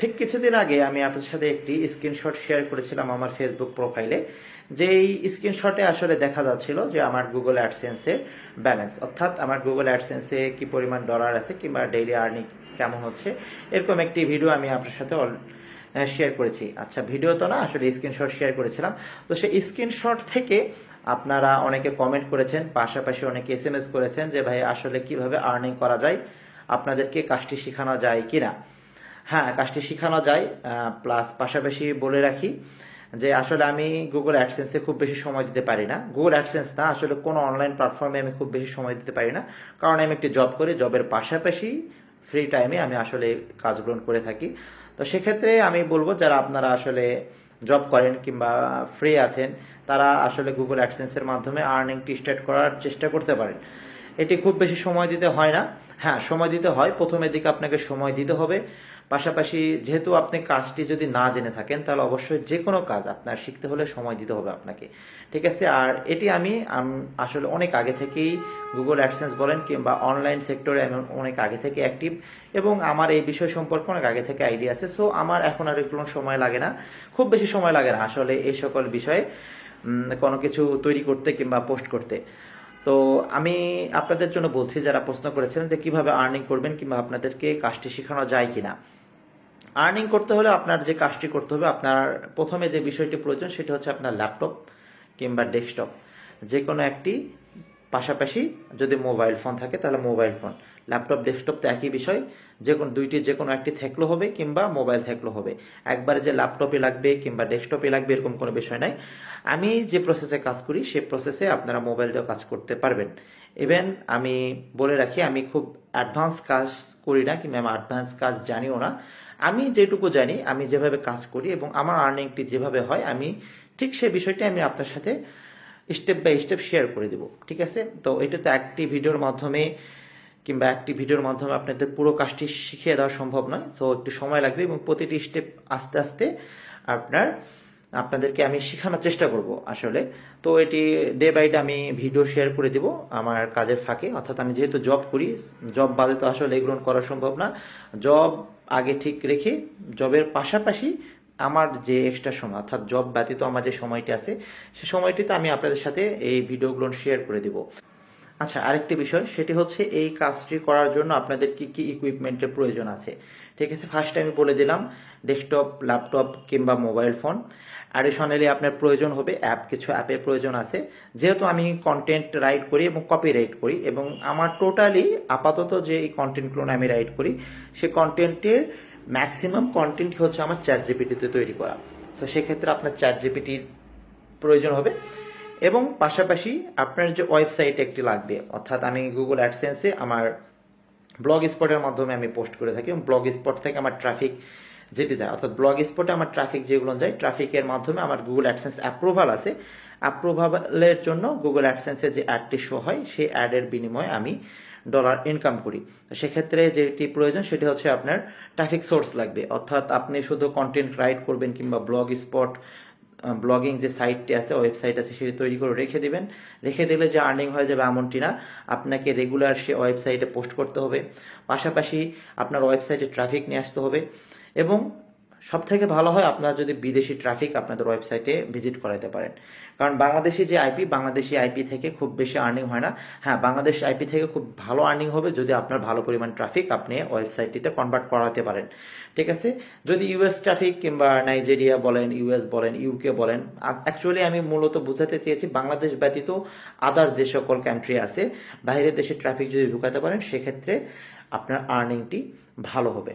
ঠিক কিছুদিন আগে আমি আপনার সাথে একটি স্ক্রিনশট শেয়ার করেছিলাম আমার ফেসবুক প্রোফাইলে যেই স্ক্রিনশটে আসলে দেখা যাচ্ছিল যে আমার গুগল অ্যাডসেন্সের ব্যালেন্স অর্থাৎ আমার গুগল অ্যাডসেন্সে কি পরিমাণ ডলার আছে কিংবা ডেইলি আর্নিং কেমন হচ্ছে, এরকম একটি ভিডিও আমি আপনার সাথে শেয়ার করেছি। আচ্ছা ভিডিও তো না, আসলে স্ক্রিনশট শেয়ার করেছিলাম। তো সেই স্ক্রিনশট থেকে আপনারা অনেকে কমেন্ট করেছেন, পাশাপাশি অনেকে এস করেছেন যে, ভাই, আসলে কীভাবে আর্নিং করা যায়? আপনাদেরকে কাজটি শেখানো যায় কিনা? হ্যাঁ কাজটি শেখানো যায় প্লাস পাশাপাশি বলে রাখি যে আসলে আমি গুগল অ্যাডসেন্সে খুব বেশি সময় দিতে পারি না। গুগল অ্যাডসেন্স না, আসলে কোনো অনলাইন প্ল্যাটফর্মে আমি খুব বেশি সময় দিতে পারি না। কারণ আমি একটি জব করি জবের পাশাপাশি ফ্রি টাইমে আমি আসলে কাজগুলো করে থাকি। তো সেক্ষেত্রে আমি বলব, যারা আপনারা আসলে জব করেন কিংবা ফ্রি আছেন, তারা আসলে গুগল অ্যাডসেন্সের মাধ্যমে আর্নিংটি স্টার্ট করার চেষ্টা করতে পারেন। এটি খুব বেশি সময় দিতে হয় না। হ্যাঁ সময় দিতে হয়। প্রথমের দিকে আপনাকে সময় দিতে হবে। পাশাপাশি যেহেতু আপনি কাজটি যদি না জেনে থাকেন, তাহলে অবশ্যই যে কোনো কাজ আপনার শিখতে হলে সময় দিতে হবে আপনাকে। ঠিক আছে? আর এটি আমি আসলে অনেক আগে থেকেই গুগল অ্যাডসেন্স বলেন কিংবা অনলাইন সেক্টরে আমি অনেক আগে থেকে অ্যাক্টিভ এবং আমার এই বিষয় সম্পর্কে অনেক আগে থেকে আইডিয়া আছে। সো আমার এখন আর এগুলো সময় লাগে না। খুব বেশি সময় লাগে না আসলে এই সকল বিষয়ে কোনো কিছু তৈরি করতে কিংবা পোস্ট করতে। তো আমি আপনাদের জন্য বলছি, যারা প্রশ্ন করেছিলেন যে কীভাবে আর্নিং করবেন কিংবা আপনাদেরকে কাজটি শেখানো যায় কিনা। আর্নিং করতে হলে আপনার যে কাজটি করতে হবে, আপনার প্রথমে যে বিষয়টি প্রয়োজন সেটা হচ্ছে আপনার ল্যাপটপ কিংবা ডেস্কটপ যে কোনো একটি পাশাপাশি যদি মোবাইল ফোন থাকে, তাহলে মোবাইল ফোন ল্যাপটপ, ডেস্কটপ তো একই বিষয়। যে কোনো দুইটি যে কোনো একটি থাকলেও হবে কিংবা মোবাইল থাকলেও হবে। একবারে যে ল্যাপটপে লাগবে কিংবা ডেস্কটপে লাগবে এরকম কোনো বিষয় নাই। আমি যে প্রসেসে কাজ করি সেই প্রসেসে আপনারা মোবাইল দিয়েও কাজ করতে পারবেন। ইভেন আমি বলে রাখি, আমি খুব অ্যাডভান্স কাজ করি না কিংবা আমি অ্যাডভান্স কাজ জানিও না। আমি যেটুকু জানি, আমি যেভাবে কাজ করি এবং আমার আর্নিংটি যেভাবে হয়, আমি ঠিক সেই বিষয়টি আমি আপনার সাথে স্টেপ বাই স্টেপ শেয়ার করে দেব। ঠিক আছে? তো এটা তো একটি ভিডিওর মাধ্যমে কিংবা একটি ভিডিওর মাধ্যমে আপনাদের পুরো কাজটি শিখিয়ে দেওয়া সম্ভব নয়। সো একটু সময় লাগবে এবং প্রতিটি স্টেপ আস্তে আস্তে আপনার, আপনাদেরকে আমি শেখানোর চেষ্টা করব আসলে। তো এটি ডে বাই ডে আমি ভিডিও শেয়ার করে দেব আমার কাজের ফাঁকে। অর্থাৎ আমি যেহেতু জব করি জব বাদে তো আসলে এগুলো করা সম্ভব না। জব আগে ঠিক রেখে জবের পাশাপাশি আমার যে এক্সট্রা সময়, অর্থাৎ জব ব্যতীত আমার যে সময়টি আছে, সে সময়টিতে আমি আপনাদের সাথে এই ভিডিওগুলো শেয়ার করে দেব। আচ্ছা আরেকটি বিষয়, সেটি হচ্ছে এই কাজটি করার জন্য আপনাদের কি কি ইকুইপমেন্টের প্রয়োজন আছে? ঠিক আছে ফার্স্ট আমি বলে দিলাম ডেস্কটপ ল্যাপটপ কিংবা মোবাইল ফোন অ্যাডিশনালি আপনার প্রয়োজন হবে অ্যাপ কিছু অ্যাপের প্রয়োজন আছে। যেহেতু আমি কন্টেন্ট রাইট করি এবং কপি রাইট করি এবং আমার টোটালি আপাতত যে এই কন্টেন্টগুলো আমি রাইট করি সেই কন্টেন্টের ম্যাক্সিমাম কন্টেন্ট হচ্ছে আমার চ্যাট জিপিটিতে তৈরি করা। তো সেক্ষেত্রে আপনার চ্যাট জিপিটির প্রয়োজন হবে। এবং পাশাপাশি আপনার যে ওয়েবসাইট একটি লাগবে, অর্থাৎ আমি গুগল অ্যাডসেন্সে আমার ব্লগ স্পটের মাধ্যমে আমি পোস্ট করে থাকি এবং ব্লগ স্পট থেকে আমার ট্রাফিক যেটি যায়, অর্থাৎ ব্লগ স্পটে আমার ট্রাফিক যেগুলো যায় ট্রাফিকের মাধ্যমে আমার গুগল অ্যাডসেন্স অ্যাপ্রুভাল আছে। অ্যাপ্রুভালের জন্য গুগল অ্যাডসেন্সে যে অ্যাডটি শো হয়, সেই অ্যাডের বিনিময়ে আমি ডলার ইনকাম করি। সেক্ষেত্রে যেটি প্রয়োজন, সেটি হচ্ছে আপনার ট্রাফিক সোর্স লাগবে। অর্থাৎ আপনি শুধু কন্টেন্ট রাইট করবেন কিংবা ব্লগ স্পট ব্লগিং যে সাইটটি আছে ওয়েবসাইট আছে, সেটি তৈরি করে রেখে দিবেন। রেখে দিলে যে আর্নিং হয়ে যাবে এমনটি না। আপনাকে রেগুলার সে ওয়েবসাইটে পোস্ট করতে হবে। পাশাপাশি আপনার ওয়েবসাইটে ট্রাফিক নিয়ে আসতে হবে এবং সব থেকে ভালো হয় আপনারা যদি বিদেশি ট্রাফিক আপনাদের ওয়েবসাইটে ভিজিট করাতে পারেন। কারণ বাংলাদেশি যে আইপি বাংলাদেশি আইপি থেকে খুব বেশি আর্নিং হয় না। হ্যাঁ বাংলাদেশ আইপি থেকে খুব ভালো আর্নিং হবে যদি আপনার ভালো পরিমাণ ট্রাফিক আপনি ওয়েবসাইটটিতে কনভার্ট করাতে পারেন। ঠিক আছে? যদি ইউএস ট্রাফিক কিংবা নাইজেরিয়া বলেন ইউএস বলেন ইউকে বলেন অ্যাকচুয়ালি আমি মূলত বোঝাতে চেয়েছি বাংলাদেশ ব্যতীত আদার যে সকল কান্ট্রি আছে, বাইরের দেশে ট্রাফিক যদি ঢুকাতে পারেন, সেক্ষেত্রে আপনার আর্নিংটি ভালো হবে।